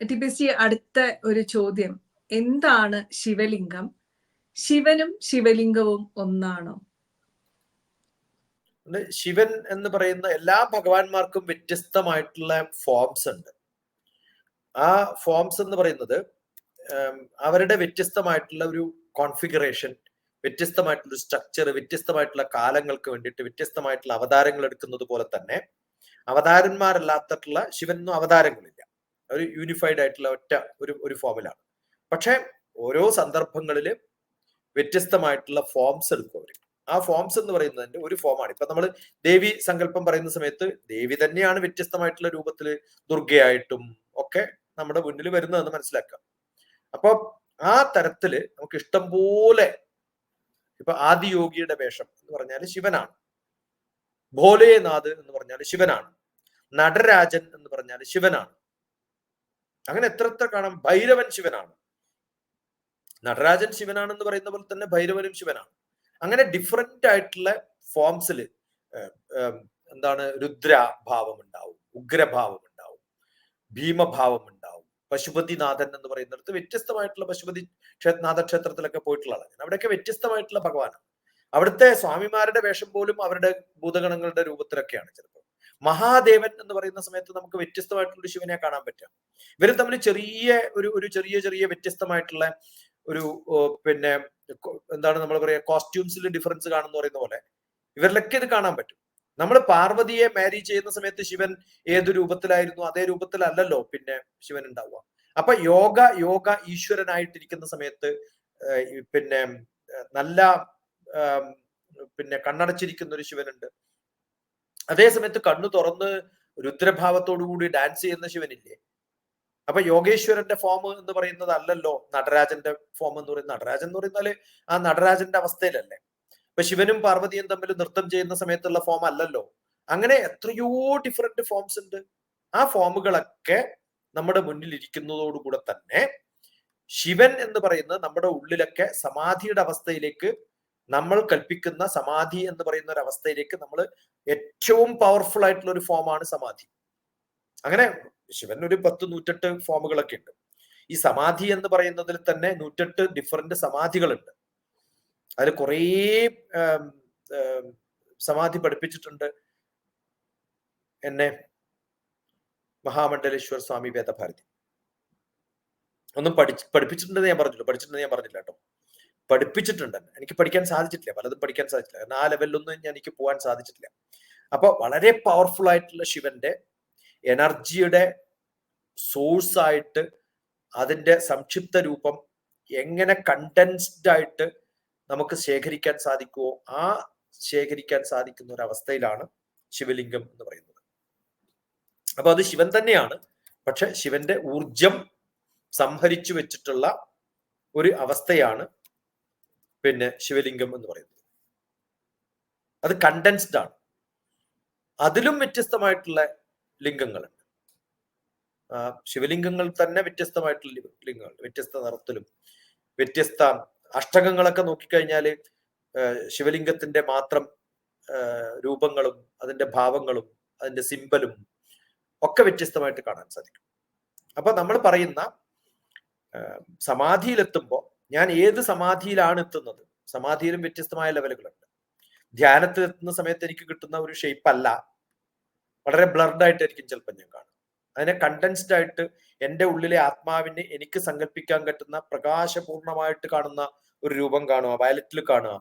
T P C അടുത്ത ഒരു ചോദ്യം. എന്താണ് ശിവലിംഗം? ശിവനും ശിവലിംഗവും ഒന്നാണോ? ശിവൻ എന്ന് പറയുന്ന എല്ലാ ഭഗവാന്മാർക്കും വ്യത്യസ്തമായിട്ടുള്ള ഫോംസ് ഉണ്ട്. ആ ഫോംസ് എന്ന് പറയുന്നത് അവരുടെ വ്യത്യസ്തമായിട്ടുള്ള ഒരു കോൺഫിഗറേഷൻ വ്യത്യസ്തമായിട്ടുള്ള ഒരു സ്ട്രക്ചർ വ്യത്യസ്തമായിട്ടുള്ള കാലങ്ങൾക്ക് വേണ്ടിയിട്ട് വ്യത്യസ്തമായിട്ടുള്ള അവതാരങ്ങൾ എടുക്കുന്നത് പോലെ തന്നെ അവതാരന്മാരല്ലാത്തിട്ടുള്ള ശിവനും അവതാരങ്ങളില്ല. ഒരു യൂണിഫൈഡ് ആയിട്ടുള്ള ഒറ്റ ഒരു ഒരു ഫോമിലാണ് പക്ഷെ ഓരോ സന്ദർഭങ്ങളിൽ വ്യത്യസ്തമായിട്ടുള്ള ഫോംസ് എടുക്കും അവർ ആ ഫോംസ് എന്ന് പറയുന്നതിന്റെ ഒരു ഫോമാണ് ഇപ്പൊ നമ്മൾ ദേവി സങ്കല്പം പറയുന്ന സമയത്ത് ദേവി തന്നെയാണ് വ്യത്യസ്തമായിട്ടുള്ള രൂപത്തിൽ ദുർഗയായിട്ടും ഒക്കെ നമ്മുടെ മുന്നിൽ വരുന്നതെന്ന് മനസ്സിലാക്കാം. അപ്പൊ ആ തരത്തിൽ നമുക്ക് ഇഷ്ടം പോലെ ഇപ്പൊ ആദിയോഗിയുടെ വേഷം എന്ന് പറഞ്ഞാൽ ശിവനാണ്. ഭോലേനാഥ് എന്ന് പറഞ്ഞാൽ ശിവനാണ്. നടരാജൻ എന്ന് പറഞ്ഞാൽ ശിവനാണ്. അങ്ങനെ എത്ര എത്ര കാണാം? ഭൈരവൻ ശിവനാണ്. നടരാജൻ ശിവനാണെന്ന് പറയുന്ന പോലെ തന്നെ ഭൈരവനും ശിവനാണ്. അങ്ങനെ ഡിഫറെന്റ് ആയിട്ടുള്ള ഫോംസിൽ എന്താണ് രുദ്രഭാവം ഉണ്ടാവും ഉഗ്രഭാവം ഉണ്ടാവും ഭീമഭാവം ഉണ്ടാവും പശുപതിനാഥൻ എന്ന് പറയുന്നിടത്ത് വ്യത്യസ്തമായിട്ടുള്ള പശുപതി നാഥ ക്ഷേത്രത്തിലൊക്കെ പോയിട്ടുള്ള ആളാണ് അവിടെയൊക്കെ വ്യത്യസ്തമായിട്ടുള്ള ഭഗവാനാണ്. അവിടുത്തെ സ്വാമിമാരുടെ വേഷം പോലും അവരുടെ ഭൂതഗണങ്ങളുടെ രൂപത്തിലൊക്കെയാണ് ചിലപ്പോൾ മഹാദേവൻ എന്ന് പറയുന്ന സമയത്ത് നമുക്ക് വ്യത്യസ്തമായിട്ടുള്ള ശിവനെ കാണാൻ പറ്റും ഇവർ തമ്മിൽ ചെറിയ ഒരു ഒരു ചെറിയ ചെറിയ വ്യത്യസ്തമായിട്ടുള്ള ഒരു പിന്നെ എന്താണ് നമ്മൾ പറയുക കോസ്റ്റ്യൂംസിൽ ഡിഫറൻസ് കാണുന്ന പറയുന്ന പോലെ ഇവരിലൊക്കെ ഇത് കാണാൻ പറ്റും. നമ്മൾ പാർവതിയെ മാരി ചെയ്യുന്ന സമയത്ത് ശിവൻ ഏത് രൂപത്തിലായിരുന്നു അതേ രൂപത്തിലല്ലല്ലോ പിന്നെ ശിവൻ ഉണ്ടാവുക. അപ്പൊ യോഗ യോഗ ഈശ്വരനായിട്ടിരിക്കുന്ന സമയത്ത് പിന്നെ നല്ല പിന്നെ കണ്ണടച്ചിരിക്കുന്ന ഒരു ശിവനുണ്ട്. അതേ സമയത്ത് കണ്ണു തുറന്ന് രുദ്രഭാവത്തോടു കൂടി ഡാൻസ് ചെയ്യുന്ന ശിവനില്ലേ? അപ്പൊ യോഗേശ്വരന്റെ ഫോം എന്ന് പറയുന്നത് അല്ലല്ലോ നടരാജന്റെ ഫോം എന്ന് പറയുന്നത്. നടരാജൻ എന്ന് പറയുന്നാൽ ആ നടരാജന്റെ അവസ്ഥയിലല്ലേ. ഇപ്പൊ ശിവനും പാർവതിയും തമ്മിൽ നൃത്തം ചെയ്യുന്ന സമയത്തുള്ള ഫോം അല്ലല്ലോ. അങ്ങനെ എത്രയോ ഡിഫറെന്റ് ഫോംസ് ഉണ്ട്. ആ ഫോമുകളൊക്കെ നമ്മുടെ മുന്നിൽ ഇരിക്കുന്നതോടുകൂടെ തന്നെ ശിവൻ എന്ന് പറയുന്നത് നമ്മുടെ ഉള്ളിലൊക്കെ സമാധിയുടെ അവസ്ഥയിലേക്ക് നമ്മൾ കൽപ്പിക്കുന്ന സമാധി എന്ന് പറയുന്ന ഒരു അവസ്ഥയിലേക്ക് നമ്മൾ ഏറ്റവും പവർഫുൾ ആയിട്ടുള്ള ഒരു ഫോമാണ് സമാധി. അങ്ങനെ ശിവൻ ഒരു പത്ത് നൂറ്റെട്ട് ഫോമുകളൊക്കെ ഉണ്ട്. ഈ സമാധി എന്ന് പറയുന്നതിൽ തന്നെ നൂറ്റെട്ട് ഡിഫറെന്റ് സമാധികളുണ്ട്. അതിൽ കുറേ സമാധി പഠിപ്പിച്ചിട്ടുണ്ട്. എന്നെ മഹാമണ്ഡലേശ്വർ സ്വാമി വേദഭാരതി. ഒന്നും പഠിച്ച് പഠിപ്പിച്ചിട്ടുണ്ടെന്ന് ഞാൻ പറഞ്ഞില്ല പഠിച്ചിട്ടുണ്ടെന്ന് ഞാൻ പറഞ്ഞില്ല കേട്ടോ. പഠിപ്പിച്ചിട്ടുണ്ട്. എനിക്ക് പഠിക്കാൻ സാധിച്ചിട്ടില്ല. പലതും പഠിക്കാൻ സാധിച്ചില്ല. കാരണം ആ ലെവലിലൊന്നും ഞാൻ എനിക്ക് പോകാൻ സാധിച്ചിട്ടില്ല. അപ്പൊ വളരെ പവർഫുൾ ആയിട്ടുള്ള ശിവന്റെ എനർജിയുടെ സോഴ്സ് ആയിട്ട് അതിന്റെ സംക്ഷിപ്ത രൂപം എങ്ങനെ കണ്ടൻസ്ഡ് ആയിട്ട് നമുക്ക് ശേഖരിക്കാൻ സാധിക്കുമോ ആ ശേഖരിക്കാൻ സാധിക്കുന്ന ഒരു അവസ്ഥയിലാണ് ശിവലിംഗം എന്ന് പറയുന്നത്. അപ്പൊ അത് ശിവൻ തന്നെയാണ്. പക്ഷെ ശിവന്റെ ഊർജം സംഹരിച്ചു വെച്ചിട്ടുള്ള ഒരു അവസ്ഥയാണ് പിന്നെ ശിവലിംഗം എന്ന് പറയുന്നത്. അത് കണ്ടൻസ്ഡ് ആണ്. അതിലും വ്യത്യസ്തമായിട്ടുള്ള ലിംഗങ്ങളുണ്ട്. ശിവലിംഗങ്ങൾ തന്നെ വ്യത്യസ്തമായിട്ടുള്ള ലിംഗങ്ങൾ വ്യത്യസ്ത നിറത്തിലും വ്യത്യസ്ത അഷ്ടകങ്ങളൊക്കെ നോക്കിക്കഴിഞ്ഞാൽ ശിവലിംഗത്തിന്റെ മാത്രം രൂപങ്ങളും അതിന്റെ ഭാവങ്ങളും അതിന്റെ സിമ്പലും ഒക്കെ വ്യത്യസ്തമായിട്ട് കാണാൻ സാധിക്കും. അപ്പൊ നമ്മൾ പറയുന്ന സമാധിയിലെത്തുമ്പോൾ ഞാൻ ഏത് സമാധിയിലാണ് എത്തുന്നത്? സമാധിയിലും വ്യത്യസ്തമായ ലെവലുകളുണ്ട്. ധ്യാനത്തിൽ എത്തുന്ന സമയത്ത് എനിക്ക് കിട്ടുന്ന ഒരു ഷേപ്പ് അല്ല. വളരെ ബ്ലർഡ് ആയിട്ടായിരിക്കും ചിലപ്പോൾ ഞാൻ കാണും അതിനെ കണ്ടൻസ്ഡ് ആയിട്ട് എന്റെ ഉള്ളിലെ ആത്മാവിനെ എനിക്ക് സങ്കല്പിക്കാൻ പറ്റുന്ന പ്രകാശപൂർണമായിട്ട് കാണുന്ന ഒരു രൂപം കാണുക വയലറ്റിൽ കാണുക.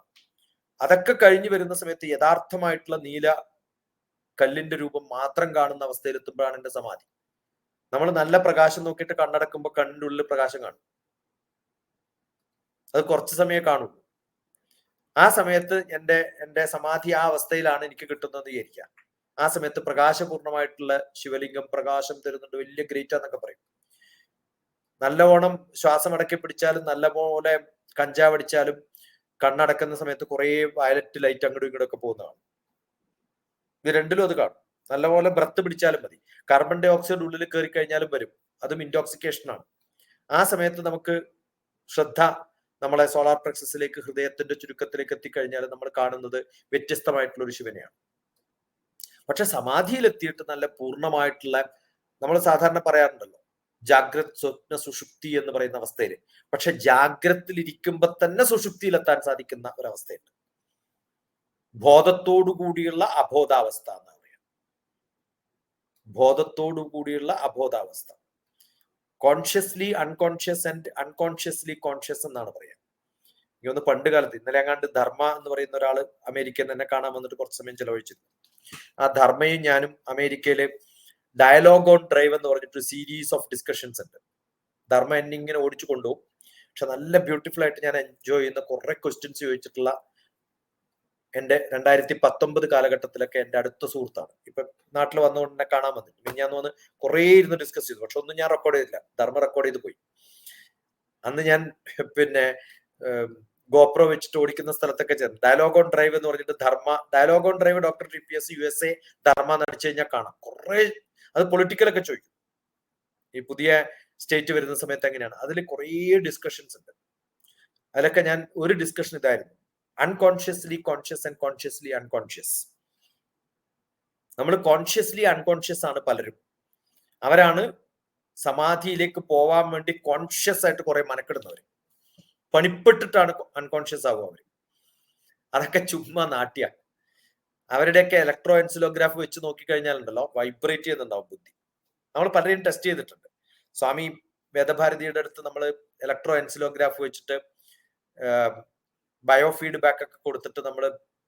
അതൊക്കെ കഴിഞ്ഞു വരുന്ന സമയത്ത് യഥാർത്ഥമായിട്ടുള്ള നീല കല്ലിന്റെ രൂപം മാത്രം കാണുന്ന അവസ്ഥയിലെത്തുമ്പോഴാണ് എന്റെ സമാധി. നമ്മൾ നല്ല പ്രകാശം നോക്കിയിട്ട് കണ്ണടക്കുമ്പോൾ കണ്ണിന്റെ ഉള്ളിൽ പ്രകാശം കാണും. അത് കുറച്ച് സമയം കാണുള്ളൂ ആ സമയത്ത് എന്റെ എന്റെ സമാധി ആ അവസ്ഥയിലാണ് എനിക്ക് കിട്ടുന്നത് വിചാരിക്കുക. ആ സമയത്ത് പ്രകാശപൂർണമായിട്ടുള്ള ശിവലിംഗം പ്രകാശം തരുന്നുണ്ട്. വലിയ ഗ്രേറ്റ് എന്നൊക്കെ പറയും. നല്ലവണ്ണം ശ്വാസം അടക്കി പിടിച്ചാലും നല്ലപോലെ കഞ്ചാവ് അടിച്ചാലും കണ്ണടക്കുന്ന സമയത്ത് കുറേ വയലറ്റ് ലൈറ്റ് അങ്ങോട്ടും ഇങ്ങോട്ടും ഒക്കെ പോകുന്നതാണ്. ഇത് രണ്ടിലും അത് കാണും. നല്ലപോലെ ബ്രത്ത് പിടിച്ചാലും മതി. കാർബൺ ഡൈ ഓക്സൈഡ് ഉള്ളിൽ കയറി കഴിഞ്ഞാലും വരും. അതും ഇൻടോക്സിക്കേഷൻ ആണ്. ആ സമയത്ത് നമുക്ക് ശ്രദ്ധ നമ്മളെ സോളാർ പ്ലക്സസിലേക്ക് ഹൃദയത്തിന്റെ ചുരുക്കത്തിലേക്ക് എത്തിക്കഴിഞ്ഞാൽ നമ്മൾ കാണുന്നത് വ്യത്യസ്തമായിട്ടുള്ള ഒരു ശിവനെയാണ്. പക്ഷെ സമാധിയിൽ എത്തിയിട്ട് നല്ല പൂർണമായിട്ടുള്ള നമ്മൾ സാധാരണ പറയാറുണ്ടല്ലോ ജാഗ്രത് സ്വപ്ന സുഷുപ്തി എന്ന് പറയുന്ന അവസ്ഥയിൽ. പക്ഷെ ജാഗ്രത്തിൽ ജാഗ്രത്തിലിരിക്കുമ്പോ തന്നെ സുഷുപ്തിയിലെത്താൻ സാധിക്കുന്ന ഒരവസ്ഥയുണ്ട്. ബോധത്തോടു കൂടിയുള്ള അബോധാവസ്ഥ എന്ന് പറയാം ബോധത്തോടു കൂടിയുള്ള അബോധാവസ്ഥ. Consciously unconscious and unconsciously conscious എന്നാണ് പറയാം എനിക്ക് ഒന്ന് പണ്ട് കാലത്ത് ഇന്നലെ അങ്ങാണ്ട് ധർമ്മ എന്ന് പറയുന്ന ഒരാൾ അമേരിക്കയിൽ തന്നെ കാണാൻ വന്നിട്ട് കുറച്ച് സമയം ചെലവഴിച്ചിരുന്നു. ആ ധർമ്മയും ഞാനും അമേരിക്കയിലെ ഡയലോഗ് ഓൺ ഡ്രൈവ് എന്ന് പറഞ്ഞിട്ട് ഒരു സീരീസ് ഓഫ് ഡിസ്കഷൻസ് ഉണ്ട്. ധർമ്മ എന്നെ ഇങ്ങനെ ഓടിച്ചു കൊണ്ടുപോകും. പക്ഷെ നല്ല ബ്യൂട്ടിഫുൾ ആയിട്ട് ഞാൻ എൻജോയ് ചെയ്യുന്ന കുറെ ക്വസ്റ്റ്യൻസ് ചോദിച്ചിട്ടുള്ള എന്റെ രണ്ടായിരത്തി പത്തൊമ്പത് കാലഘട്ടത്തിലൊക്കെ എന്റെ അടുത്ത സുഹൃത്താണ്. ഇപ്പൊ നാട്ടിൽ വന്നുകൊണ്ട് എന്നെ കാണാൻ വന്നിട്ട് ഞാൻ വന്ന് കുറേ ഇരുന്ന് ഡിസ്കസ് ചെയ്തു. പക്ഷെ ഒന്നും ഞാൻ റെക്കോർഡ് ചെയ്തില്ല. ധർമ്മ റെക്കോർഡ് ചെയ്ത് പോയി. അന്ന് ഞാൻ പിന്നെ ഗോപ്രോ വെച്ചിട്ട് ഓടിക്കുന്ന സ്ഥലത്തൊക്കെ ചേർന്ന്. ഡയലോഗ് ഓൺ ഡ്രൈവ് എന്ന് പറഞ്ഞിട്ട് Dharma dialogue on drive doctor T P S U S A Dharma നടിച്ചു കഴിഞ്ഞാൽ കാണാം. കുറെ അത് പൊളിറ്റിക്കലൊക്കെ ചോദിക്കും. ഈ പുതിയ സ്റ്റേറ്റ് വരുന്ന സമയത്ത് എങ്ങനെയാണ്? അതിൽ കുറേ ഡിസ്കഷൻസ് ഉണ്ട്. അതിലൊക്കെ ഞാൻ ഒരു ഡിസ്കഷൻ ഇതായിരുന്നു. Unconsciously conscious and consciously unconscious നമ്മൾ കോൺഷ്യസ്ലി അൺകോൺഷ്യസ് ആണ് പലരും. അവരാണ് സമാധിയിലേക്ക് പോവാൻ വേണ്ടി കോൺഷ്യസ് ആയിട്ട് കുറെ മനക്കെടുന്നവർ പണിപ്പെട്ടിട്ടാണ് അൺകോൺഷ്യസ് ആവുക അവർ അതൊക്കെ ചുമ്മാ നാട്യ അവരുടെയൊക്കെ ഇലക്ട്രോ എൻസിലോഗ്രാഫ് വെച്ച് നോക്കിക്കഴിഞ്ഞാൽ ഉണ്ടല്ലോ വൈബ്രേറ്റ് ചെയ്യുന്നുണ്ടാവും ബുദ്ധി. നമ്മൾ പലരെയും ടെസ്റ്റ് ചെയ്തിട്ടുണ്ട്. സ്വാമി വേദഭാരതിയുടെ അടുത്ത് നമ്മൾ ഇലക്ട്രോ എൻസിലോഗ്രാഫ് വെച്ചിട്ട് ബയോ ഫീഡ്ബാക്ക് ഒക്കെ കൊടുത്തിട്ട് നമ്മൾ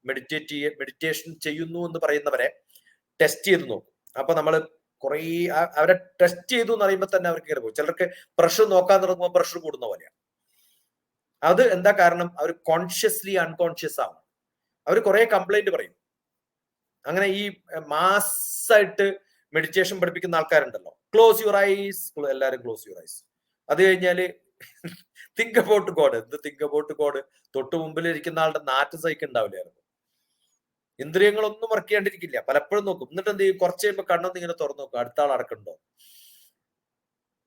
മെഡിറ്റേറ്റ് ചെയ്യ മെഡിറ്റേഷൻ ചെയ്യുന്നു എന്ന് പറയുന്നവരെ ടെസ്റ്റ് ചെയ്ത് നോക്കും. അപ്പൊ നമ്മൾ കുറേ അവരെ ടെസ്റ്റ് ചെയ്തു എന്ന് പറയുമ്പോൾ തന്നെ അവർക്ക് കയറി പോകും. ചിലർക്ക് പ്രഷർ നോക്കാൻ തുടങ്ങുമ്പോൾ പ്രഷർ കൂടുന്ന പോലെയാണ് അത് എന്താ കാരണം? അവർ കോൺഷ്യസ്ലി അൺകോൺഷ്യസ് ആവും. അവർ കുറെ കംപ്ലൈന്റ് പറയും. അങ്ങനെ ഈ മാസ്സായിട്ട് മെഡിറ്റേഷൻ പഠിപ്പിക്കുന്ന ആൾക്കാരുണ്ടല്ലോ. ക്ലോസ് യുവർ ഐസ് എല്ലാവരും ക്ലോസ് യുവർ ഐസ് അത് കഴിഞ്ഞാൽ തിങ്ക് അബൌട്ട് ഗോഡ് എന്ത് തിങ്ക് അബൌട്ട് ഗോഡ് തൊട്ട് മുമ്പിൽ ഇരിക്കുന്ന ആളുടെ നാറ്റ് സഹിക്കുണ്ടാവില്ലായിരുന്നു. ഇന്ദ്രിയങ്ങളൊന്നും വർക്ക് ചെയ്യാണ്ടിരിക്കില്ല പലപ്പോഴും നോക്കും. എന്നിട്ട് എന്ത് ചെയ്യും? കുറച്ച് കഴിയുമ്പോൾ കണ്ണൊന്നും ഇങ്ങനെ തുറന്നു നോക്കും. അടുത്ത ആൾ അടക്കണ്ടോ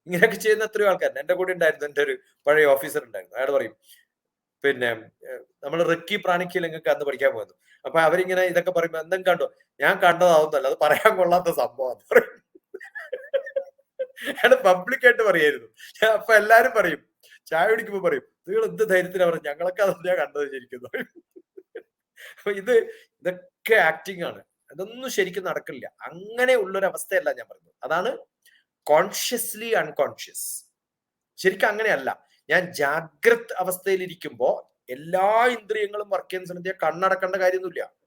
ഇങ്ങനെയൊക്കെ ചെയ്യുന്ന എത്രയോ ആൾക്കാരുണ്ട്. എന്റെ കൂടെ ഉണ്ടായിരുന്നു എന്റെ ഒരു പഴയ ഓഫീസർ ഉണ്ടായിരുന്നു. അയാൾ പറയും പിന്നെ നമ്മൾ റിക്കി പ്രാണിക്കൽ നിങ്ങൾക്ക് അന്ന് പഠിക്കാൻ പോകുന്നു അപ്പൊ അവരിങ്ങനെ ഇതൊക്കെ പറയുമ്പോ എന്തും കണ്ടോ? ഞാൻ കണ്ടതാവുന്നല്ല അത് പറയാൻ കൊള്ളാത്ത സംഭവം. അയാൾ പബ്ലിക്കായിട്ട് പറയായിരുന്നു. അപ്പൊ എല്ലാരും പറയും ചായ കുടിക്കുമ്പോ പറയും നിങ്ങൾ എന്ത് ധൈര്യത്തിലാ പറഞ്ഞു ഞങ്ങളൊക്കെ അതെന്താ കണ്ടത് ശരിക്കും. അപ്പൊ ഇത് ഇതൊക്കെ ആക്ടിങ് ആണ്. അതൊന്നും ശരിക്കും നടക്കില്ല. അങ്ങനെ ഉള്ളൊരു അവസ്ഥയല്ല ഞാൻ പറഞ്ഞത്. അതാണ് കോൺഷ്യസ്ലി അൺകോൺഷ്യസ് ശരിക്കും അങ്ങനെയല്ല. ഞാൻ ജാഗ്രത് അവസ്ഥയിലിരിക്കുമ്പോ എല്ലാ ഇന്ദ്രിയങ്ങളും വർക്ക് ചെയ്യുന്ന സമയത്ത് കണ്ണടക്കേണ്ട കാര്യമൊന്നുമില്ല.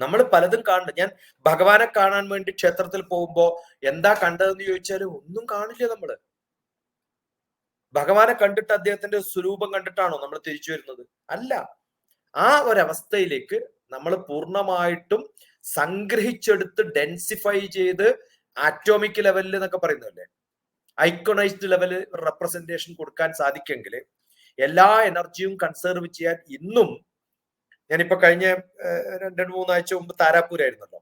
നമ്മൾ പലതും കാണണ്ട ഞാൻ ഭഗവാനെ കാണാൻ വേണ്ടി ക്ഷേത്രത്തിൽ പോകുമ്പോ എന്താ കണ്ടതെന്ന് ചോദിച്ചാൽ ഒന്നും കാണില്ല നമ്മൾ. ഭഗവാനെ കണ്ടിട്ട് അദ്ദേഹത്തിന്റെ സ്വരൂപം കണ്ടിട്ടാണോ നമ്മൾ തിരിച്ചു വരുന്നത്? അല്ല. ആ ഒരവസ്ഥയിലേക്ക് നമ്മൾ പൂർണമായിട്ടും സംഗ്രഹിച്ചെടുത്ത് ഡെൻസിഫൈ ചെയ്ത് ആറ്റോമിക് ലെവലിൽ എന്നൊക്കെ പറയുന്നതല്ലേ? ഐക്കണൈസ്ഡ് ലെവൽ റെപ്രസെന്റേഷൻ കൊടുക്കാൻ സാധിക്കെങ്കിൽ എല്ലാ എനർജിയും കൺസേർവ് ചെയ്യാൻ ഇന്നും ഞാനിപ്പോ കഴിഞ്ഞ രണ്ട് മൂന്നാഴ്ച മുമ്പ് താരാപൂരായിരുന്നല്ലോ.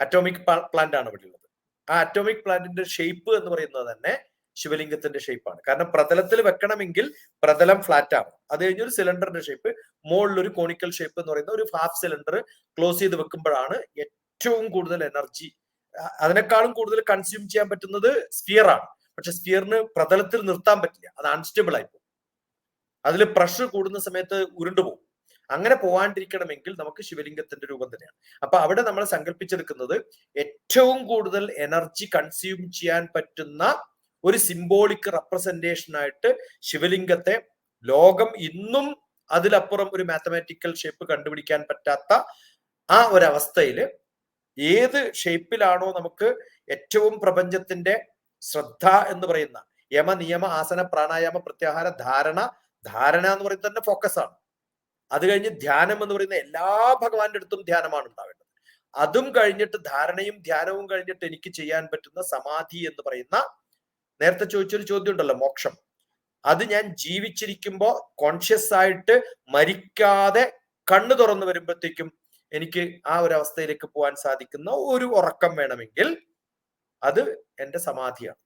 അറ്റോമിക് പ്ലാന്റ് ആണ് ഇവിടെ ഉള്ളത്. ആ അറ്റോമിക് പ്ലാന്റിന്റെ ഷേപ്പ് എന്ന് പറയുന്നത് തന്നെ ശിവലിംഗത്തിന്റെ ഷേപ്പാണ് കാരണം പ്രതലത്തിൽ വെക്കണമെങ്കിൽ പ്രതലം ഫ്ലാറ്റ് ആണ്. അത് കഴിഞ്ഞ് ഒരു സിലിണ്ടറിന്റെ ഷേപ്പ് മുകളിൽ ഒരു കോണിക്കൽ ഷേപ്പ് എന്ന് പറയുന്ന ഒരു ഹാഫ് സിലിണ്ടർ ക്ലോസ് ചെയ്ത് വെക്കുമ്പോഴാണ് ഏറ്റവും കൂടുതൽ എനർജി അതിനേക്കാളും കൂടുതൽ കൺസ്യൂം ചെയ്യാൻ പറ്റുന്നത് സ്ഫിയർ ആണ്. പക്ഷെ സ്ഫിയറിന് പ്രതലത്തിൽ നിർത്താൻ പറ്റില്ല. അത് അൺസ്റ്റേബിൾ ആയി പോകും. അതിൽ പ്രഷർ കൂടുന്ന സമയത്ത് ഉരുണ്ടുപോകും. അങ്ങനെ പോവാണ്ടിരിക്കണമെങ്കിൽ നമുക്ക് ശിവലിംഗത്തിന്റെ രൂപം തന്നെയാണ്. അപ്പൊ അവിടെ നമ്മൾ സങ്കല്പിച്ചെടുക്കുന്നത് ഏറ്റവും കൂടുതൽ എനർജി കൺസ്യൂം ചെയ്യാൻ പറ്റുന്ന ഒരു സിംബോളിക് റെപ്രസെന്റേഷൻ ആയിട്ട് ശിവലിംഗത്തെ ലോകം ഇന്നും അതിലപ്പുറം ഒരു മാത്തമാറ്റിക്കൽ ഷേപ്പ് കണ്ടുപിടിക്കാൻ പറ്റാത്ത ആ ഒരവസ്ഥയിൽ ഏത് ഷേപ്പിലാണോ നമുക്ക് ഏറ്റവും പ്രപഞ്ചത്തിന്റെ ശ്രദ്ധ എന്ന് പറയുന്ന യമ നിയമ ആസന പ്രാണായാമ പ്രത്യാഹാര ധാരണ ധാരണ എന്ന് പറയുന്നത് തന്നെ ഫോക്കസ് ആണ്. അത് കഴിഞ്ഞ് ധ്യാനം എന്ന് പറയുന്ന എല്ലാ ഭഗവാന്റെ അടുത്തും ധ്യാനമാണ് ഉണ്ടാവേണ്ടത്. അതും കഴിഞ്ഞിട്ട് ധാരണയും ധ്യാനവും കഴിഞ്ഞിട്ട് എനിക്ക് ചെയ്യാൻ പറ്റുന്ന സമാധി എന്ന് പറയുന്ന നേരത്തെ ചോദിച്ചൊരു ചോദ്യം ഉണ്ടല്ലോ മോക്ഷം. അത് ഞാൻ ജീവിച്ചിരിക്കുമ്പോൾ കോൺഷ്യസ് ആയിട്ട് മരിക്കാതെ കണ്ണു തുറന്നു വരുമ്പോഴത്തേക്കും എനിക്ക് ആ ഒരു അവസ്ഥയിലേക്ക് പോകാൻ സാധിക്കുന്ന ഒരു ഉറക്കം വേണമെങ്കിൽ അത് എന്റെ സമാധിയാണ്.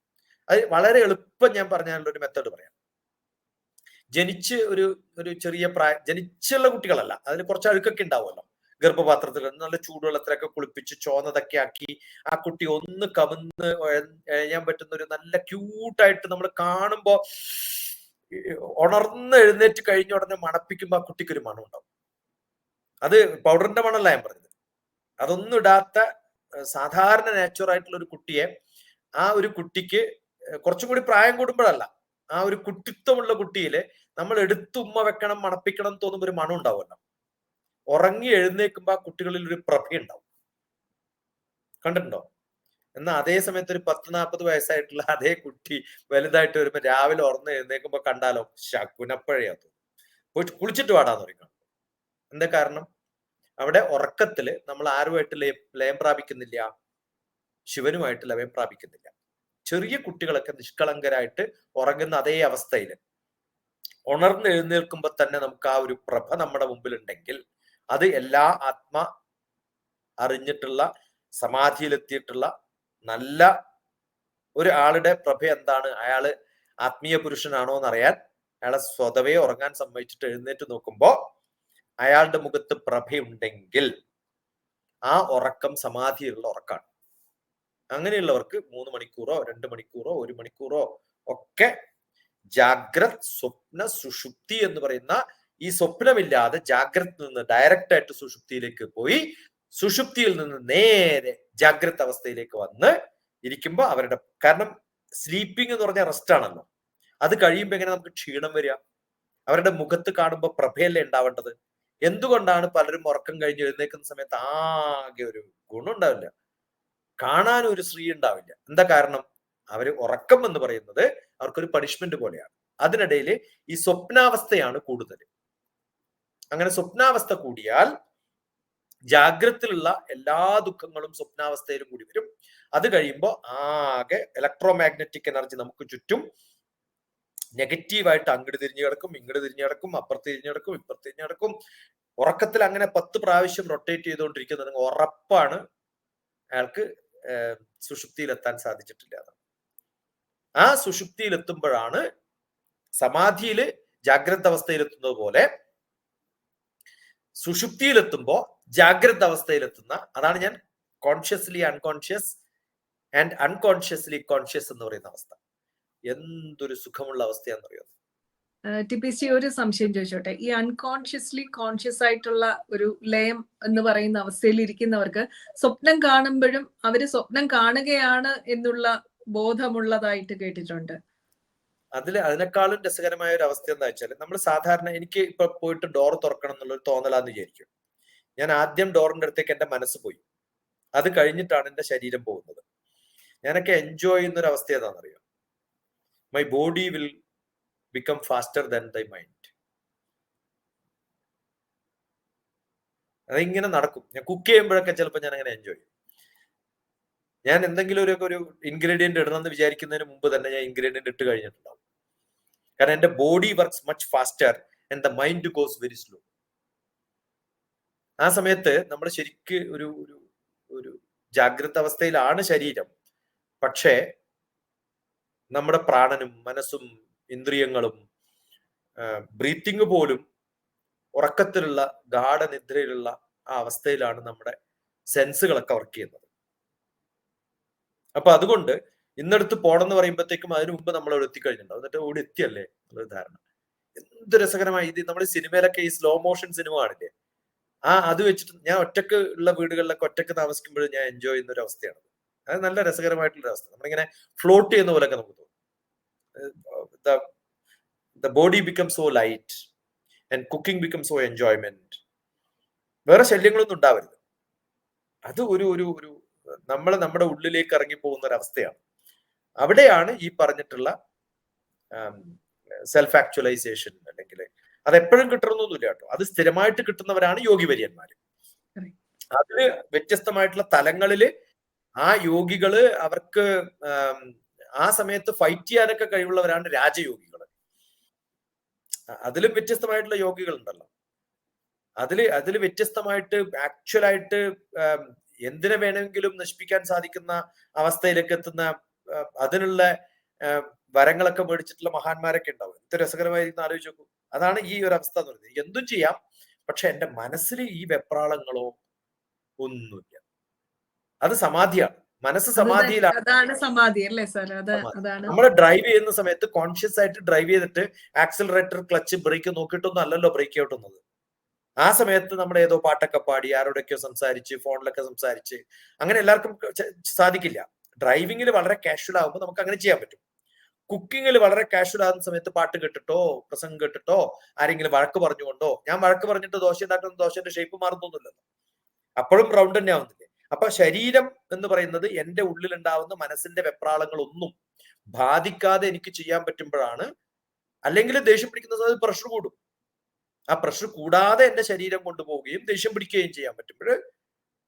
അത് വളരെ എളുപ്പം ഞാൻ പറഞ്ഞാലുള്ള ഒരു മെത്തേഡ് പറയാം. ജനിച്ച് ഒരു ഒരു ചെറിയ പ്രായ ജനിച്ചുള്ള കുട്ടികളല്ല. അതിന് കുറച്ച് അഴുക്കൊക്കെ ഉണ്ടാവുമല്ലോ. ഗർഭപാത്രത്തിൽ നല്ല ചൂടുവെള്ളത്തിലൊക്കെ കുളിപ്പിച്ച് ചോന്നതൊക്കെ ആക്കി ആ കുട്ടി ഒന്ന് കവിന്ന് എഴുതാൻ പറ്റുന്ന ഒരു നല്ല ക്യൂട്ടായിട്ട് നമ്മൾ കാണുമ്പോ ഈ ഉണർന്ന് എഴുന്നേറ്റ് കഴിഞ്ഞ ഉടനെ മണപ്പിക്കുമ്പോ ആ കുട്ടിക്ക് ഒരു മണം ഉണ്ടാവും അത് പൗഡറിന്റെ മണമല്ല ഞാൻ പറഞ്ഞത്. അതൊന്നും ഇടാത്ത സാധാരണ നാച്ചുറൽ ആയിട്ടുള്ള ഒരു കുട്ടിയെ ആ ഒരു കുട്ടിക്ക് കുറച്ചും കൂടി പ്രായം കൂടുമ്പോഴല്ല ആ ഒരു കുട്ടിത്വമുള്ള കുട്ടിയിൽ നമ്മൾ എടുത്ത് ഉമ്മ വെക്കണം മണപ്പിക്കണം എന്ന് തോന്നുമ്പോൾ ഒരു മണം ഉണ്ടാവുമല്ലോ. ഉറങ്ങി എഴുന്നേക്കുമ്പോൾ ആ കുട്ടികളിൽ ഒരു പ്രഭ ഉണ്ടാവും. കണ്ടിട്ടുണ്ടോ? എന്നാൽ അതേ സമയത്ത് ഒരു പത്ത് നാൽപ്പത് വയസ്സായിട്ടുള്ള അതേ കുട്ടി വലുതായിട്ട് വരുമ്പോൾ രാവിലെ ഉറന്ന് എഴുന്നേക്കുമ്പോൾ കണ്ടാലോ ശകുനപ്പഴയാ തോന്നും പോയിട്ട് കുളിച്ചിട്ട് പാടാന്ന് പറയും എന്താ കാരണം? അവിടെ ഉറക്കത്തിൽ നമ്മൾ ആരുമായിട്ട് ലയം ലയം പ്രാപിക്കുന്നില്ല. ശിവനുമായിട്ട് ലയം പ്രാപിക്കുന്നില്ല. ചെറിയ കുട്ടികളൊക്കെ നിഷ്കളങ്കരായിട്ട് ഉറങ്ങുന്ന അതേ അവസ്ഥയിൽ ഉണർന്ന് എഴുന്നേൽക്കുമ്പോൾ തന്നെ നമുക്ക് ആ ഒരു പ്രഭ നമ്മുടെ മുമ്പിൽ ഉണ്ടെങ്കിൽ അത് എല്ലാ ആത്മ അറിഞ്ഞിട്ടുള്ള സമാധിയിലെത്തിയിട്ടുള്ള നല്ല ഒരു ആളുടെ പ്രഭ എന്താണ്? അയാൾ ആത്മീയ പുരുഷനാണോ എന്നറിയാൻ അയാളെ സ്വതവേ ഉറങ്ങാൻ സമ്മതിച്ചിട്ട് എഴുന്നേറ്റ് നോക്കുമ്പോൾ അയാളുടെ മുഖത്ത് പ്രഭയുണ്ടെങ്കിൽ ആ ഉറക്കം സമാധിയിലുള്ള ഉറക്കാണ്. അങ്ങനെയുള്ളവർക്ക് മൂന്ന് മണിക്കൂറോ രണ്ട് മണിക്കൂറോ ഒരു മണിക്കൂറോ ഒക്കെ ജാഗ്രത് സ്വപ്ന സുഷുപ്തി എന്ന് പറയുന്ന ഈ സ്വപ്നമില്ലാതെ ജാഗ്രത് നിന്ന് ഡയറക്റ്റ് ആയിട്ട് സുഷുപ്തിയിലേക്ക് പോയി സുഷുപ്തിയിൽ നിന്ന് നേരെ ജാഗ്രത അവസ്ഥയിലേക്ക് വന്ന് ഇരിക്കുമ്പോ അവരുടെ കാരണം സ്ലീപ്പിംഗ് എന്ന് പറഞ്ഞാൽ റെസ്റ്റ് ആണല്ലോ. അത് കഴിയുമ്പോൾ എങ്ങനെ നമുക്ക് ക്ഷീണം വരിക? അവരുടെ മുഖത്ത് കാണുമ്പോൾ പ്രഭയല്ലേ ഉണ്ടാവേണ്ടത്? എന്തുകൊണ്ടാണ് പലരും ഉറക്കം കഴിഞ്ഞ് എഴുന്നേക്കുന്ന സമയത്ത് ആകെ ഒരു ഗുണം ഉണ്ടാവില്ല? കാണാൻ ഒരു സ്ത്രീ ഉണ്ടാവില്ല. എന്താ കാരണം? അവർ ഉറക്കം എന്ന് പറയുന്നത് അവർക്കൊരു പണിഷ്മെന്റ് പോലെയാണ്. അതിനിടയിൽ ഈ സ്വപ്നാവസ്ഥയാണ് കൂടുതൽ അങ്ങനെ സ്വപ്നാവസ്ഥ കൂടിയാൽ ജാഗ്രതയിലുള്ള എല്ലാ ദുഃഖങ്ങളും സ്വപ്നാവസ്ഥയിലും കൂടി വരും. അത് കഴിയുമ്പോൾ ആകെ ഇലക്ട്രോ മാഗ്നറ്റിക് എനർജി നമുക്ക് ചുറ്റും നെഗറ്റീവായിട്ട് അങ്ങോട്ട് തിരിഞ്ഞു കിടക്കും ഇങ്ങോട്ട് തിരിഞ്ഞു കിടക്കും അപ്പുറത്ത് തിരിഞ്ഞു കിടക്കും ഇപ്പുറത്ത് തിരിഞ്ഞു കിടക്കും. ഉറക്കത്തിൽ അങ്ങനെ പത്ത് പ്രാവശ്യം റൊട്ടേറ്റ് ചെയ്തുകൊണ്ടിരിക്കുന്നത് ഉറപ്പാണ് അയാൾക്ക് സുഷുപ്തിയിലെത്താൻ സാധിച്ചിട്ടില്ല ആ സുഷുപ്തിയിലെത്തുമ്പോഴാണ് സമാധിയിൽ ജാഗ്രത അവസ്ഥയിലെത്തുന്നത് പോലെ സുഷുപ്തിയിലെത്തുമ്പോൾ ജാഗ്രത അവസ്ഥയിലെത്തുന്ന അതാണ് ഞാൻ consciously unconscious and unconsciously conscious എന്ന് പറയുന്ന അവസ്ഥ. എന്തൊരു സുഖമുള്ള അവസ്ഥയാണെന്നറിയോ? ടി പി സി ഒരു സംശയം ചോദിച്ചോട്ടെ. ഈ അൺകോൺഷ്യസ്ലി കോൺഷ്യസ് ആയിട്ടുള്ള ഒരു ലയം എന്ന് പറയുന്ന അവസ്ഥയിൽ ഇരിക്കുന്നവർക്ക് സ്വപ്നം കാണുമ്പോഴും അവർ സ്വപ്നം കാണുകയാണ് എന്നുള്ള ബോധമുള്ളതായിട്ട് കേട്ടിട്ടുണ്ട്. അതിൽ അതിനേക്കാളും രസകരമായ ഒരു അവസ്ഥ എന്താ വെച്ചാൽ നമ്മൾ സാധാരണ എനിക്ക് ഇപ്പൊ പോയിട്ട് ഡോർ തുറക്കണം എന്നുള്ള ഒരു തോന്നലാന്ന് വിചാരിക്കും. ഞാൻ ആദ്യം ഡോറിന്റെ അടുത്തേക്ക് എന്റെ മനസ്സ് പോയി. അത് കഴിഞ്ഞിട്ടാണ് എന്റെ ശരീരം പോകുന്നത്. ഞാനൊക്കെ എൻജോയ് ചെയ്യുന്ന ഒരു അവസ്ഥ ഏതാണെന്നറിയോ my body will become faster than the mind അതിങ്ങനെ നടക്കും. ഞാൻ കുക്ക് ചെയ്യുമ്പോഴൊക്കെ ചിലപ്പോൾ ഞാൻ അങ്ങനെ എൻജോയ് ചെയ്യും. ഞാൻ എന്തെങ്കിലും ഒരു ഒരു ഇൻഗ്രീഡിയന്റ് ഇടണമെന്ന് വിചാരിക്കുന്നതിന് മുമ്പ് തന്നെ ഞാൻ ഇൻഗ്രീഡിയന്റ് ഇട്ട് കഴിഞ്ഞിട്ടുണ്ടാവും. കാരണം എന്റെ body works much faster and the mind goes very slow ആ സമയത്ത് നമ്മൾ ശരിക്ക് ഒരു ഒരു ഒരു ജാഗ്രത അവസ്ഥയിലാണ് ശരീരം. പക്ഷേ നമ്മുടെ പ്രാണനും മനസ്സും ഇന്ദ്രിയങ്ങളും ബ്രീത്തിങ് പോലും ഉറക്കത്തിലുള്ള ഗാഠനിദ്രയിലുള്ള ആ അവസ്ഥയിലാണ് നമ്മുടെ സെൻസുകളൊക്കെ വർക്ക് ചെയ്യുന്നത്. അപ്പൊ അതുകൊണ്ട് ഇന്നടുത്ത് പോണെന്ന് എന്ന് പറയുമ്പോഴത്തേക്കും അതിനു മുമ്പ് നമ്മൾ അവിടെ എത്തിക്കഴിഞ്ഞിട്ടുണ്ടാവും എന്നിട്ട് ഓടി എത്തിയല്ലേ? എന്നുള്ളൊരു ധാരണ. എന്ത് രസകരമായി ഇത്. നമ്മുടെ സിനിമയിലൊക്കെ ഈ സ്ലോ മോഷൻ സിനിമ കാണില്ലേ? ആ അത് വെച്ചിട്ട് ഞാൻ ഒറ്റയ്ക്ക് ഉള്ള വീടുകളിലൊക്കെ ഒറ്റയ്ക്ക് താമസിക്കുമ്പോഴും ഞാൻ എൻജോയ് ചെയ്യുന്ന ഒരു അവസ്ഥയാണ് അത്. നല്ല രസകരമായിട്ടുള്ള അവസ്ഥ. നമ്മളിങ്ങനെ ഫ്ലോട്ട് ചെയ്യുന്ന പോലെയൊക്കെ നമുക്ക് തോന്നും. The body become so light and cooking become so enjoyment വേറെ ശല്യങ്ങളൊന്നും ഉണ്ടാവരുത്. അത് ഒരു ഒരു ഒരു നമ്മൾ നമ്മുടെ ഉള്ളിലേക്ക് ഇറങ്ങി പോകുന്ന ഒരു അവസ്ഥയാണ്. അവിടെയാണ് ഈ പറഞ്ഞിട്ടുള്ള സെൽഫ് ആക്ച്വലൈസേഷൻ അല്ലെങ്കിൽ അത് എപ്പോഴും കിട്ടണമെന്നൊന്നുമില്ല കേട്ടോ. അത് സ്ഥിരമായിട്ട് കിട്ടുന്നവരാണ് യോഗി വര്യന്മാര്. അതിൽ വ്യത്യസ്തമായിട്ടുള്ള തലങ്ങളിൽ ആ യോഗികൾ അവർക്ക് ആ സമയത്ത് ഫൈറ്റ് ചെയ്യാനൊക്കെ കഴിവുള്ളവരാണ് രാജയോഗികൾ അതിലും വ്യത്യസ്തമായിട്ടുള്ള യോഗികൾ ഉണ്ടല്ലോ അതിൽ അതിൽ വ്യത്യസ്തമായിട്ട് ആക്ച്വലായിട്ട് എന്തിനെ വേണമെങ്കിലും നശിപ്പിക്കാൻ സാധിക്കുന്ന അവസ്ഥയിലേക്ക് എത്തുന്ന അതിനുള്ള വരങ്ങളൊക്കെ മേടിച്ചിട്ടുള്ള മഹാന്മാരൊക്കെ ഉണ്ടാവും. എന്ത് രസകരമായിരിക്കും ആലോചിച്ച് നോക്കൂ. അതാണ് ഈ ഒരു അവസ്ഥ എന്ന് പറയുന്നത്. എന്തും ചെയ്യാം പക്ഷെ എന്റെ മനസ്സിൽ ഈ വെപ്രാളങ്ങളോ ഒന്നുമില്ല. അത് സമാധിയാണ്. മനസ്സ് സമാധിയിലാണ്. സമാധി അല്ലേ സാർ നമ്മൾ ഡ്രൈവ് ചെയ്യുന്ന സമയത്ത് കോൺഷ്യസ് ആയിട്ട് ഡ്രൈവ് ചെയ്തിട്ട് ആക്സിലറേറ്റർ ക്ലച്ച് ബ്രേക്ക് നോക്കിയിട്ടൊന്നും അല്ലല്ലോ ബ്രേക്ക് ഔട്ട് ഔട്ടുന്നത് ആ സമയത്ത് നമ്മൾ ഏതോ പാട്ടൊക്കെ പാടി ആരോടൊക്കെയോ സംസാരിച്ച് ഫോണിലൊക്കെ സംസാരിച്ച് അങ്ങനെ എല്ലാവർക്കും സാധിക്കില്ല. ഡ്രൈവിങ്ങിൽ വളരെ കാഷ്വൽ ആകുമ്പോൾ നമുക്ക് അങ്ങനെ ചെയ്യാൻ പറ്റും. കുക്കിങ്ങിൽ വളരെ കാഷ്വൽ ആകുന്ന സമയത്ത് പാട്ട് കേട്ടിട്ടോ പ്രസംഗം കേട്ടിട്ടോ ആരെങ്കിലും വഴക്ക് പറഞ്ഞുകൊണ്ടോ ഞാൻ വഴക്ക് പറഞ്ഞിട്ട് ദോശ ഉണ്ടാക്കുന്ന ദോശന്റെ ഷേപ്പ് മാറുന്നൊന്നുമില്ലല്ലോ. അപ്പോഴും റൗണ്ട് തന്നെ ആവുന്നില്ലേ? അപ്പൊ ശരീരം എന്ന് പറയുന്നത് എന്റെ ഉള്ളിലുണ്ടാവുന്ന മനസ്സിന്റെ വെപ്രാളങ്ങളൊന്നും ബാധിക്കാതെ എനിക്ക് ചെയ്യാൻ പറ്റുമ്പോഴാണ് അല്ലെങ്കിൽ ദേഷ്യം പിടിക്കുന്ന സമയത്ത് പ്രഷർ കൂടും. ആ പ്രഷർ കൂടാതെ എന്റെ ശരീരം കൊണ്ടുപോവുകയും ദേഷ്യം പിടിക്കുകയും ചെയ്യാൻ പറ്റുമ്പോൾ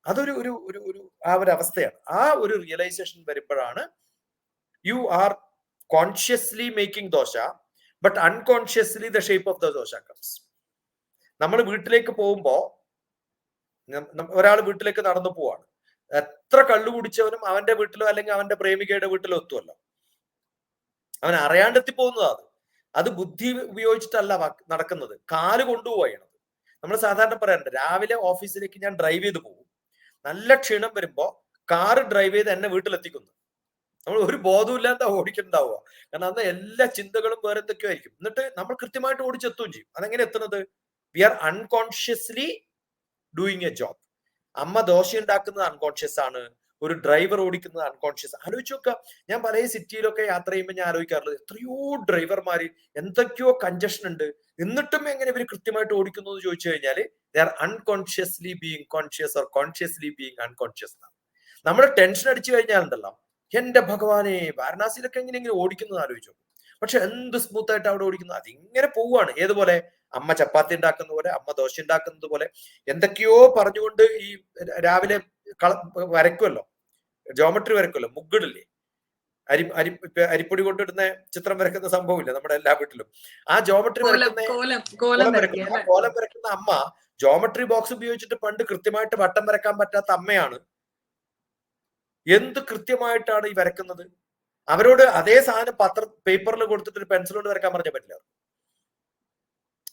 അതൊരു ഒരു ഒരു ഒരു ആ ഒരു അവസ്ഥയാണ്. ആ ഒരു റിയലൈസേഷൻ വരുമ്പോഴാണ് you are consciously making dosa but unconsciously the shape of the dosa comes നമ്മൾ വീട്ടിലേക്ക് പോകുമ്പോൾ ഒരാൾ വീട്ടിലേക്ക് നടന്നു പോവാണ്. എത്ര കള്ളു കുടിച്ചവനും അവന്റെ വീട്ടിലോ അല്ലെങ്കിൽ അവന്റെ പ്രേമികയുടെ വീട്ടിലോ എത്തുമല്ലോ അവൻ അറിയാണ്ടെത്തി പോകുന്നതാ അത് ബുദ്ധി ഉപയോഗിച്ചിട്ടല്ല നടക്കുന്നത്. കാൽ കൊണ്ടുപോയാണ് നമ്മൾ സാധാരണ പറയാറുണ്ട് രാവിലെ ഓഫീസിലേക്ക് ഞാൻ ഡ്രൈവ് ചെയ്ത് പോകും. നല്ല ക്ഷീണം വരുമ്പോ കാറ് ഡ്രൈവ് ചെയ്ത് എന്നെ വീട്ടിലെത്തിക്കുന്നു. നമ്മൾ ഒരു ബോധമില്ലാത്ത ഓടിക്കുന്നുണ്ടാവുക കാരണം അന്ന് എല്ലാ ചിന്തകളും വേറെ എന്തൊക്കെയോ ആയിരിക്കും. എന്നിട്ട് നമ്മൾ കൃത്യമായിട്ട് ഓടിച്ചെത്തുകയും ചെയ്യും. അതെങ്ങനെ എത്തുന്നത്? We are unconsciously doing a job അമ്മ ദോശ ഉണ്ടാക്കുന്നത് അൺകോൺഷ്യസ് ആണ്. ഒരു ഡ്രൈവർ ഓടിക്കുന്നത് അൺകോൺഷ്യസ് ആലോചിച്ച് നോക്കുക ഞാൻ പല സിറ്റിയിലൊക്കെ യാത്ര ചെയ്യുമ്പോൾ ഞാൻ ആലോചിക്കാറുള്ളത് എത്രയോ ഡ്രൈവർമാര് എന്തൊക്കെയോ കഞ്ചഷൻ ഉണ്ട്. എന്നിട്ടും എങ്ങനെ ഇവർ കൃത്യമായിട്ട് ഓടിക്കുന്നു എന്ന് ചോദിച്ചു കഴിഞ്ഞാൽ they are unconsciously being conscious or consciously being unconscious നമ്മൾ ടെൻഷൻ അടിച്ചു കഴിഞ്ഞാൽ ഉണ്ടല്ലോ എന്റെ ഭഗവാനെ വാരണാസിയിലൊക്കെ എങ്ങനെയെങ്കിലും ഓടിക്കുന്നത് ആലോചിച്ചു പക്ഷെ എന്ത് സ്മൂത്ത് ആയിട്ട് അവിടെ ഓടിക്കുന്നു? അതിങ്ങനെ പോവുകയാണ്. ഏതുപോലെ? അമ്മ ചപ്പാത്തി ഉണ്ടാക്കുന്ന പോലെ അമ്മ ദോശ ഉണ്ടാക്കുന്നത് പോലെ. എന്തൊക്കെയോ പറഞ്ഞുകൊണ്ട് ഈ രാവിലെ കള വരയ്ക്കുമല്ലോ. ജോമെട്രി വരയ്ക്കുമല്ലോ. മുഗ്ഗിടില്ലേ അരി അരി അരിപ്പൊടി കൊണ്ടിടുന്ന ചിത്രം വരയ്ക്കുന്ന സംഭവമില്ല നമ്മുടെ എല്ലാ വീട്ടിലും. ആ ജോമെട്രി വരക്കുന്ന കോലം വരക്കുന്ന അമ്മ ജോമെട്രി ബോക്സ് ഉപയോഗിച്ചിട്ട് പണ്ട് കൃത്യമായിട്ട് വട്ടം വരക്കാൻ പറ്റാത്ത അമ്മയാണ്. എന്ത് കൃത്യമായിട്ടാണ് ഈ വരക്കുന്നത് അവരോട് അതേ സാധനം പത്ര പേപ്പറിൽ കൊടുത്തിട്ട് ഒരു പെൻസിൽ കൊണ്ട് വരക്കാൻ പറഞ്ഞാൽ പറ്റില്ല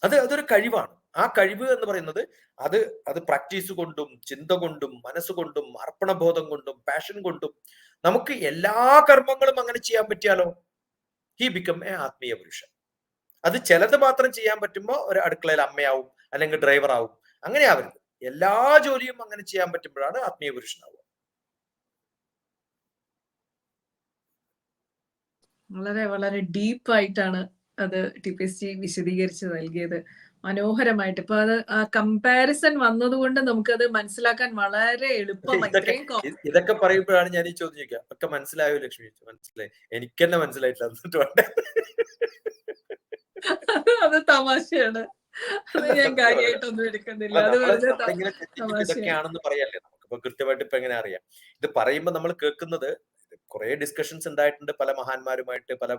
അത് അതൊരു കഴിവാണ്. ആ കഴിവ് എന്ന് പറയുന്നത് അത് അത് പ്രാക്ടീസ് കൊണ്ടും ചിന്ത കൊണ്ടും മനസ്സുകൊണ്ടും അർപ്പണബോധം കൊണ്ടും പാഷൻ കൊണ്ടും നമുക്ക് എല്ലാ കർമ്മങ്ങളും അങ്ങനെ ചെയ്യാൻ പറ്റിയാലോ? ഹി ബിക്കം എ ആത്മീയ പുരുഷൻ. അത് ചിലത് മാത്രം ചെയ്യാൻ പറ്റുമ്പോൾ ഒരു അടുക്കളയിൽ അമ്മയാവും അല്ലെങ്കിൽ ഡ്രൈവർ ആവും അങ്ങനെ ആവരുത്. എല്ലാ ജോലിയും അങ്ങനെ ചെയ്യാൻ പറ്റുമ്പോഴാണ് ആത്മീയ പുരുഷനാവുക. വളരെ വളരെ ഡീപ്പ് ആയിട്ടാണ് അത് ടി പി എസ് ജി വിശദീകരിച്ച് നൽകിയത്. മനോഹരമായിട്ട്. ഇപ്പൊ അത് ആ കമ്പാരിസൺ വന്നതുകൊണ്ട് നമുക്കത് മനസ്സിലാക്കാൻ വളരെ എളുപ്പം. ഇതൊക്കെ പറയുമ്പോഴാണ് ഞാൻ ഈ ചോദ്യം ചോദിക്കുക. ഒക്കെ മനസ്സിലായോ ലക്ഷ്മി? മനസ്സിലായി. എനിക്ക് തന്നെ മനസ്സിലായിട്ടില്ല അത് തമാശയാണ്. അത് ഞാൻ കാര്യമായിട്ടൊന്നും എടുക്കുന്നില്ല. അത് വെറുതെ പറയല്ലേ? കൃത്യമായിട്ട് ഇപ്പൊ എങ്ങനെ അറിയാം. ഇത് പറയുമ്പോ നമ്മൾ കേൾക്കുന്നത് കുറെ ഡിസ്കഷൻസ് ഉണ്ടായിട്ടുണ്ട് പല മഹാന്മാരുമായിട്ട് പല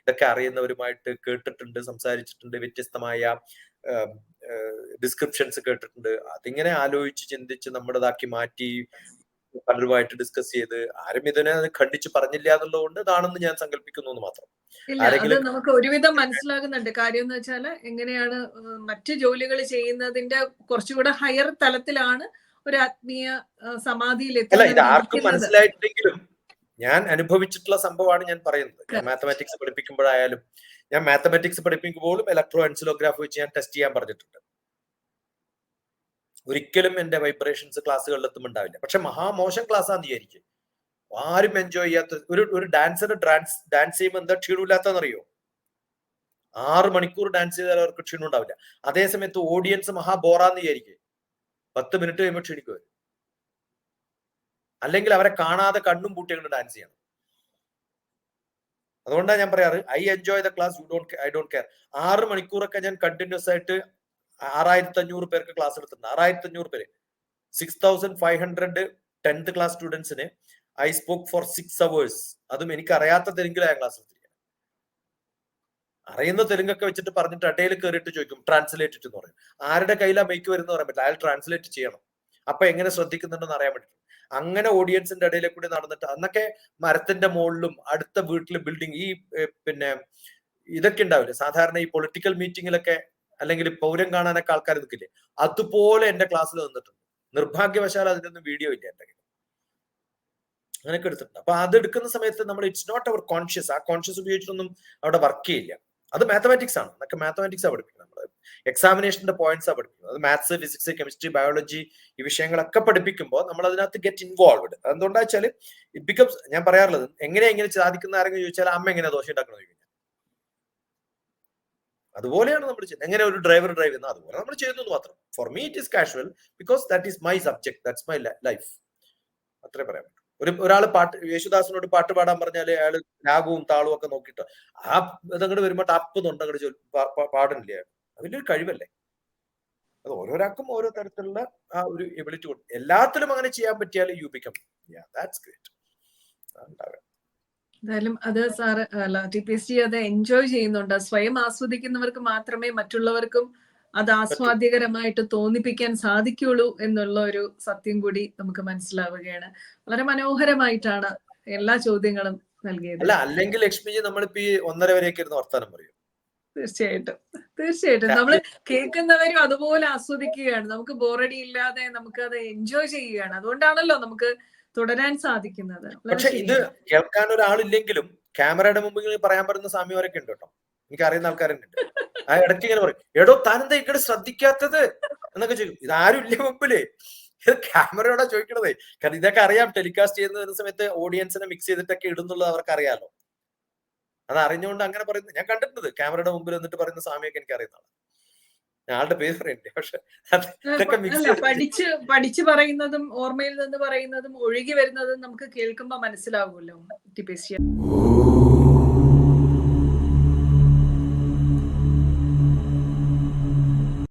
ഇതൊക്കെ അറിയുന്നവരുമായിട്ട് കേട്ടിട്ടുണ്ട് സംസാരിച്ചിട്ടുണ്ട് വ്യത്യസ്തമായ ഡിസ്ക്രിപ്ഷൻസ് കേട്ടിട്ടുണ്ട്. അതിങ്ങനെ ആലോചിച്ച് ചിന്തിച്ച് നമ്മുടേതാക്കി മാറ്റി പലരുമായിട്ട് ഡിസ്കസ് ചെയ്ത് ആരും ഇതിനെ ഖണ്ഡിച്ച് പറഞ്ഞില്ല എന്നുള്ളതുകൊണ്ട് ഇതാണെന്ന് ഞാൻ സങ്കല്പിക്കുന്നു എന്ന് മാത്രം. ആരെങ്കിലും- നമുക്ക് ഒരുവിധം മനസ്സിലാകുന്നുണ്ട്. കാര്യം എന്ന് വെച്ചാൽ എങ്ങനെയാണ് മറ്റു ജോലികൾ ചെയ്യുന്നതിന്റെ കുറച്ചുകൂടെ ഹയർ തലത്തിലാണ് ഒരു ആത്മീയ സമാധിയിലെത്തി ഇത് ആർക്കും എത്തുന്നത് മനസ്സിലായിട്ടില്ലെങ്കിലും ഞാൻ അനുഭവിച്ചിട്ടുള്ള സംഭവമാണ് ഞാൻ പറയുന്നത്. ഞാൻ. മാത്തമാറ്റിക്സ് പഠിപ്പിക്കുമ്പോഴായാലും ഞാൻ മാത്തമാറ്റിക്സ് പഠിപ്പിക്കുമ്പോഴും ഇലക്ട്രോ എൻസിലോഗ്രാഫ് വെച്ച് ഞാൻ ടെസ്റ്റ് ചെയ്യാൻ പറഞ്ഞിട്ടുണ്ട്. ഒരിക്കലും എന്റെ വൈബ്രേഷൻസ് ക്ലാസ്സുകളിൽ എത്തുമുണ്ടാവില്ല പക്ഷെ മഹാമോശം ക്ലാസ് ആണെന്ന് വിചാരിക്കും. ആരും എൻജോയ് ചെയ്യാത്ത ഒരു ഒരു ഡാൻസർ ഡാൻസ് ഡാൻസ് ചെയ്യുമ്പോൾ എന്താ ക്ഷീണമില്ലാത്തതെന്നറിയോ? ആറ് മണിക്കൂർ ഡാൻസ് ചെയ്താൽ അവർക്ക് ക്ഷീണം ഉണ്ടാവില്ല അതേസമയത്ത് ഓഡിയൻസ് മഹാ ബോറാന്ന് വിചാരിക്കും. പത്ത് മിനിറ്റ് കഴിയുമ്പോൾ ക്ഷണിക്കുക. അല്ലെങ്കിൽ അവരെ കാണാതെ കണ്ണും പൂട്ടി അങ്ങോട്ട് ഡാൻസ് ചെയ്യണം. അതുകൊണ്ടാണ് ഞാൻ പറയാറ് I enjoy the class you don't I don't care ആറ് മണിക്കൂറൊക്കെ ഞാൻ കണ്ടിന്യൂസ് ആയിട്ട് ആറായിരത്തി അഞ്ഞൂറ് പേർക്ക് ക്ലാസ് എടുത്തിട്ടുണ്ട്. ആറായിരത്തി അഞ്ഞൂറ് പേര് six thousand five hundred tenth class സ്റ്റുഡൻസിന് I spoke for six hours അതും എനിക്ക് അറിയാത്ത ആ ക്ലാസ് എടുത്തിരിക്കുന്നത് അറിയുന്ന തെലുങ്കൊക്കെ വെച്ചിട്ട് പറഞ്ഞിട്ട് അടയിൽ കയറിയിട്ട് ചോദിക്കും ട്രാൻസ്ലേറ്റ് എന്ന് പറയും. ആരുടെ കയ്യിലാ മേക്ക് വരുന്ന പറയാൻ പറ്റില്ല. അയാൾ ട്രാൻസ്ലേറ്റ് ചെയ്യണം. അപ്പൊ എങ്ങനെ ശ്രദ്ധിക്കുന്നുണ്ടെന്ന് അറിയാൻ പറ്റും. അങ്ങനെ ഓഡിയൻസിന്റെ ഇടയിലെ കൂടി നടന്നിട്ട് അന്നൊക്കെ മരത്തിന്റെ മുകളിലും അടുത്ത വീട്ടിലെ ബിൽഡിംഗ് ഈ പിന്നെ ഇതൊക്കെ ഉണ്ടാവില്ലേ? സാധാരണ ഈ പൊളിറ്റിക്കൽ മീറ്റിങ്ങിലൊക്കെ അല്ലെങ്കിൽ പൗരം കാണാനൊക്കെ ആൾക്കാർ നിൽക്കില്ലേ? അതുപോലെ എന്റെ ക്ലാസ്സിൽ നിന്നിട്ടുണ്ട്. നിർഭാഗ്യവശാൽ അതിനൊന്നും വീഡിയോ ഇല്ല എന്റെ അങ്ങനെയൊക്കെ എടുത്തിട്ടുണ്ട്. അപ്പൊ അത് എടുക്കുന്ന സമയത്ത് നമ്മൾ ഇറ്റ്സ് നോട്ട് അവർ കോൺഷ്യസ് ആ കോൺഷ്യസ് ഉപയോഗിച്ചിട്ടൊന്നും അവിടെ വർക്ക് ചെയ്യില്ല. അത് മാത്തമാറ്റിക്സ് ആണ്. അതൊക്കെ മാത്തമാറ്റിക്സ് ആണ് പഠിപ്പിക്കുന്നത് നമ്മൾ എക്സാമിനേഷന്റെ പോയിന്റ്സ് ആണ് പഠിപ്പിക്കുന്നത്. അത് മാത്സ് ഫിസിക്സ് കെമിസ്ട്രി ബയോളജി ഈ വിഷയങ്ങളൊക്കെ പഠിപ്പിക്കുമ്പോൾ നമ്മൾ അതിനകത്ത് ഗെറ്റ് ഇൻവോൾവ്ഡ് എന്തുകൊണ്ടാ വെച്ചാൽ ഇറ്റ് ബിക്കംസ് ഞാൻ പറയാറുള്ളത് എങ്ങനെ എങ്ങനെ സാധിക്കുന്ന ആരെങ്കിലും ചോദിച്ചാൽ അമ്മ എങ്ങനെ ദോശ ഉണ്ടാക്കണം ചോദിക്കുന്നത് അതുപോലെയാണ് നമ്മൾ ചെയ്യുന്നത്. എങ്ങനെ ഒരു ഡ്രൈവർ ഡ്രൈവ് ചെയ്യുന്നത് അതുപോലെ നമ്മൾ ചെയ്യുന്നത് മാത്രം. For me it is casual because that is my subject that's my life അത്രേ പറയാൻ ഒരു ഒരാൾ പാട്ട് യേശുദാസിനോട് പാട്ട് പാടാൻ പറഞ്ഞാൽ അയാൾ രാഗവും താളവും ഒക്കെ നോക്കിയിട്ട് ആ ഇതങ്ങോട്ട് വരുമ്പോൾ ടപ്പ് തൊണ്ടങ്ങോട്ട് പാടുന്നില്ലേ വലിയൊരു കഴിവല്ലേ? അത് ഓരോരാൾക്കും ഓരോ തരത്തിലുള്ള ആ ഒരു എബിലിറ്റി കൊടുക്കും എല്ലാത്തിലും അങ്ങനെ ചെയ്യാൻ പറ്റിയാൽ യു ദാറ്റ്സ് ഗ്രേറ്റ് എന്തായാലും അത് sir T P S G അത് എൻജോയ് ചെയ്യുന്നുണ്ട്. സ്വയം ആസ്വദിക്കുന്നവർക്ക് മാത്രമേ മറ്റുള്ളവർക്കും അത് ആസ്വാദ്യകരമായിട്ട് തോന്നിപ്പിക്കാൻ സാധിക്കുള്ളൂ എന്നുള്ള ഒരു സത്യം കൂടി നമുക്ക് മനസ്സിലാവുകയാണ്. വളരെ മനോഹരമായിട്ടാണ് എല്ലാ ചോദ്യങ്ങളും നൽകിയത്. അല്ല അല്ലെങ്കിൽ ലക്ഷ്മിജി നമ്മളിപ്പോ ഈ ഒന്നര വരെയൊക്കെ ഇരുന്ന് വർത്താനം പറയും. തീർച്ചയായിട്ടും. തീർച്ചയായിട്ടും. നമ്മൾ കേൾക്കുന്നവരും അതുപോലെ ആസ്വദിക്കുകയാണ്. നമുക്ക് ബോറടി ഇല്ലാതെ നമുക്ക് അത് എൻജോയ് ചെയ്യുകയാണ്. അതുകൊണ്ടാണല്ലോ നമുക്ക് തുടരാൻ സാധിക്കുന്നത്. പക്ഷെ ഇത്. കേൾക്കാൻ ഒരാളില്ലെങ്കിലും ക്യാമറയുടെ മുമ്പിൽ പറയാൻ പറ്റുന്ന സാമ്യവരൊക്കെ ഉണ്ട് കേട്ടോ. എനിക്ക് അറിയുന്ന ആൾക്കാരുണ്ട് ആ ഇടയ്ക്ക് ഇങ്ങനെ പറയും എടോ താനെന്താ ഇങ്ങോട്ട് ശ്രദ്ധിക്കാത്തത്? എന്നൊക്കെ ചോദിക്കും. ഇതാരും ഇല്ല മുമ്പിൽ. ഇത് ക്യാമറയോടെ ചോദിക്കണത്. കാരണം ഇതൊക്കെ അറിയാം ടെലികാസ്റ്റ് ചെയ്യുന്ന സമയത്ത് ഓഡിയൻസിനെ മിക്സ് ചെയ്തിട്ടൊക്കെ ഇടുന്നുള്ളത് അവർക്ക് അറിയാലോ അത് അറിഞ്ഞുകൊണ്ട് അങ്ങനെ പറയുന്നത് ഞാൻ കണ്ടിട്ടുണ്ട് ക്യാമറയുടെ മുമ്പിൽ എന്നിട്ട് പറയുന്ന സ്വാമിയൊക്കെ എനിക്ക് അറിയുന്നതാണ് ആളുടെ പേര് പറയണ്ടേ പക്ഷെ പഠിച്ച് പഠിച്ചു പറയുന്നതും ഓർമ്മയിൽ നിന്ന് പറയുന്നതും ഒഴുകി വരുന്നതും നമുക്ക് കേൾക്കുമ്പോ മനസ്സിലാവുമല്ലോ